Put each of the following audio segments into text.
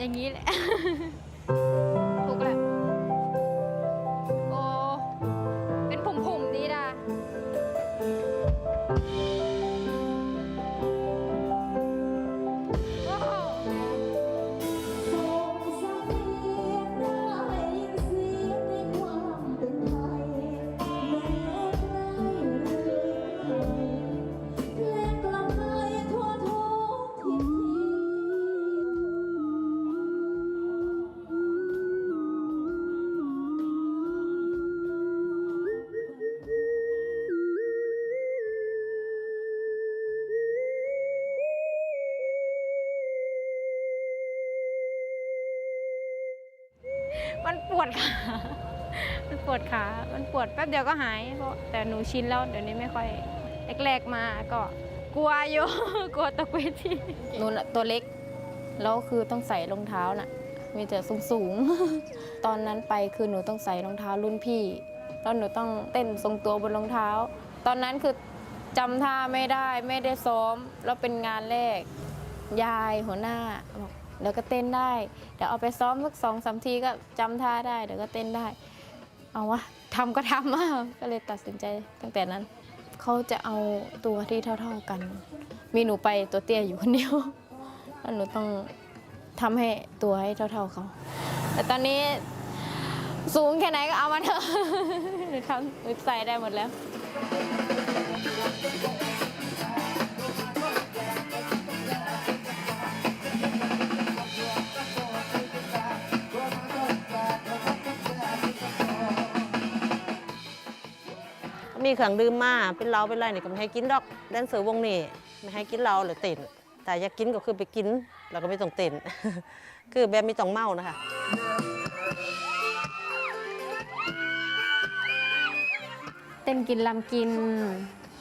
อย่างนี้แหละ มันปวดขา มันปวดขา มันปวดแป๊บเดียวก็หายเพราะแต่หนูชินแล้วเดี๋ยวนี้ไม่ค่อยแรกๆมาก็กลัวอยู่ กลัวตกเวทีหนูน่ะตัวเล็กแล้วคือต้องใส่รองเท้าน่ะ มีแต่สูงๆตอนนั้นไปคือหนูต้องใส่รองเท้ารุ่นพี่แล้วหนูต้องเต้นทรงตัวบนรองเท้า ตอนนั้นคือจำท่าไม่ได้ไม่ได้ซ้อม แล้วเป็นงานแรก ยายหัวหน้าบอก เดี๋ยวก็เต้นได้เดี๋ยวเอาไปซ้อมสักสองสามทีก็จำท่าได้เดี๋ยวก็เต้นได้ เอาวะทำก็ทำอะก็เลยตัดสินใจตั้งแต่นั้น เขาจะเอาตัวที่เท่า ๆกัน มีหนูไปตัวเตี้ยอยู่คนเดียวแล้วหนูต้องทำให้ตัวให้เท่า ๆเขา แต่ตอนนี้สูงแค่ไหนก็เอามาเถอะ หนูทำหนูใส่ได้หมดแล้ว มีเครื่องดื่มมาเป็นเหล้าเป็นไรนี่ก็ไม่ให้กินดอกแดนเซอร์วงนี้ไม่ให้กินเหล้าหรือเต้นแต่อยากกินก็คือไปกินแล้วก็ไม่ต้องเต้นคือแบบไม่ต้องเมานะคะเต้นกินลำกิน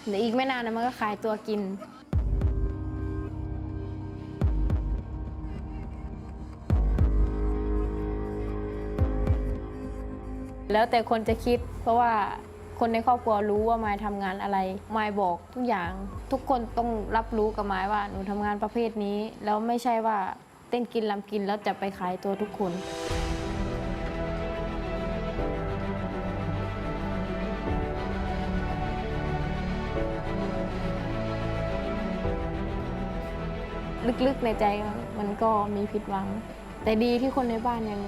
เดี๋ยวอีกไม่นานนะมันก็ขายตัวกินแล้วแต่คนจะคิดเพราะว่า คนในครอบครัวรู้ว่ามายทำงานอะไร มายบอกทุกอย่าง ทุกคนต้องรับรู้กับมายว่าหนูทำงานประเภทนี้ แล้วไม่ใช่ว่าเต้นกินลำกินแล้วจะไปขายตัวทุกคนลึกๆในใจมันก็มีผิดหวัง แต่ดีที่คนในบ้านยัง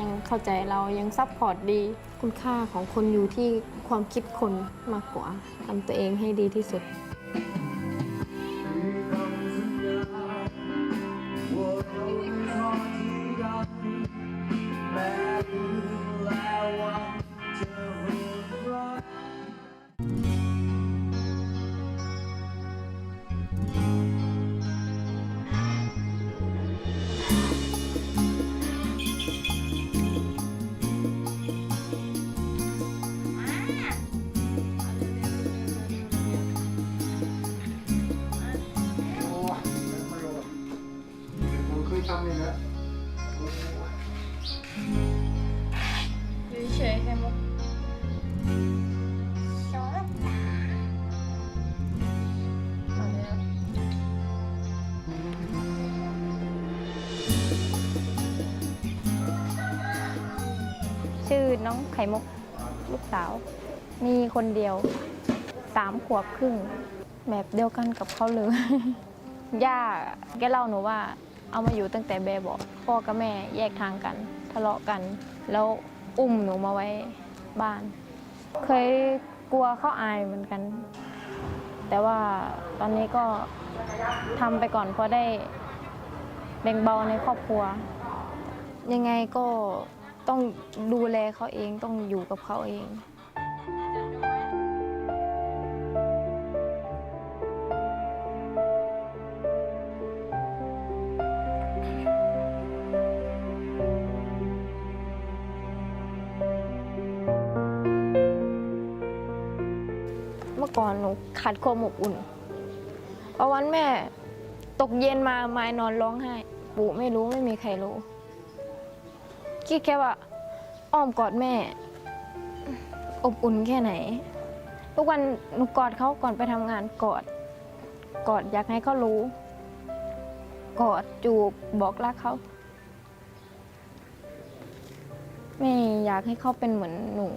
ยังเข้าใจเรายังซัพพอร์ตดี คุณค่าของคนอยู่ที่ความคิดคนมากกว่าทำตัวเองให้ดีที่สุดแม ชื่อน้องไข่มุกลูกสาว มีคนเดียวสามขวบครึ่ง แบบเดียวกันกับเขาเลย ย่าแกเล่าหนูว่า เอามาอยู่ตั้งแต่แบบบอกพ่อกับแม่แยกทางกัน ทะเลาะกัน แล้วอุ้มหนูมาไว้บ้าน เคยกลัวเขาอายเหมือนกัน แต่ว่าตอนนี้ก็ทำไปก่อนเพราะได้แบ่งเบาในครอบครัว ยังไงก็ ต้องดูแลเขาเองต้องอยู่กับเขาเองเมื่อก่อนหนูขาดความอบอุ่นพอวันแม่ตกเย็นมาไม้นอนร้องไห้ ปู่ไม่รู้ไม่มีใครรู้ คิดแค่ว่าอ้อมกอดแม่ อบอุ่นแค่ไหน ทุกวันหนูกอดเขาก่อนไปทำงานกอด กอดอยากให้เขารู้ กอดจูบบอกรักเขา ไม่อยากให้เขาเป็นเหมือนหนู